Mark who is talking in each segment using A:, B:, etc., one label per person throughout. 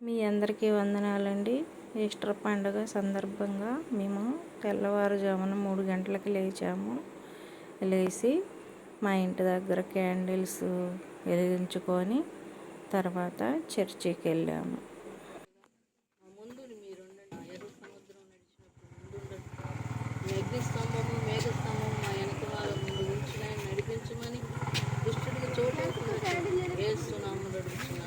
A: మీ అందరికీ వందనాలండి. ఈస్టర్ పండుగ సందర్భంగా మేము తెల్లవారుజామున మూడు గంటలకి లేచాము. లేచి మా ఇంటి దగ్గర క్యాండిల్స్ వెలిగించుకొని తర్వాత చర్చికి వెళ్ళాము
B: అగ్ని స్తంభము మేఘ స్తంభము మా వెనక వాళ్ళ ముందు ఉంచిన నడిపించమని దుష్టుడికి చోటు వేస్తున్నాము నడుచున్నాను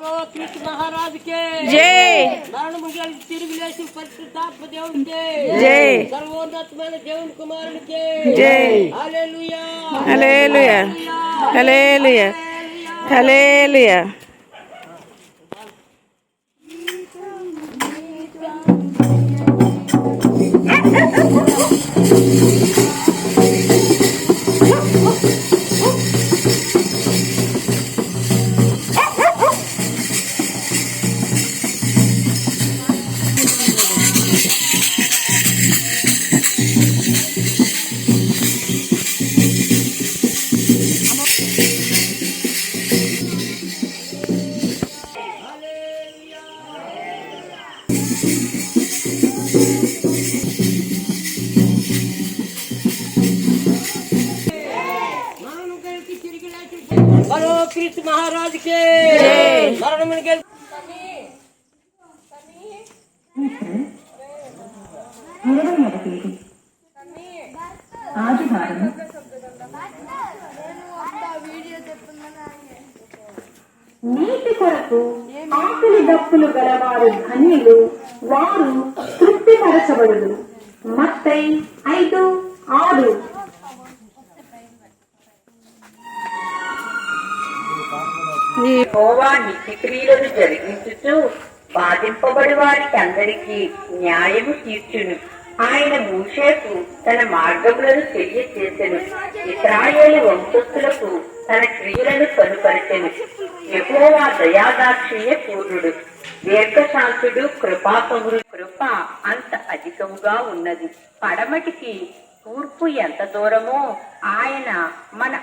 B: महाराज
A: के जय नारायण
B: जय जय Thank you. బలో కృష్ణ మహారాజ్ కే
A: జై.
B: మరణ ముగిలి
C: ఇరవైవ తేదీ ఆదివారం నీటి కొరకు ఆకలి దప్పులు గలవారు ధన్యులు వారు తృప్తిపరచబడుదు మత్తై ఐదు ఆరు.
A: ఈ
D: హోవా నీతి క్రియలను జరిగించుతూ బాధింపబడి వారికి అందరికీ న్యాయము తీర్చును. ఆయన మూషేకు తన మార్గములను తెలియచేసెను. ఇస్రాయేలు వంశస్థులకు తన క్రియలను కనుపరిచెను యెహోవా దయాదాక్షిణ్య పూర్ణుడు. దీర్ఘశాంతుడు కృపాపముడు కృప అంత అధికముగా ఉన్నది. పడమటికి తూర్పు ఎంత దూరమో ఆయన మన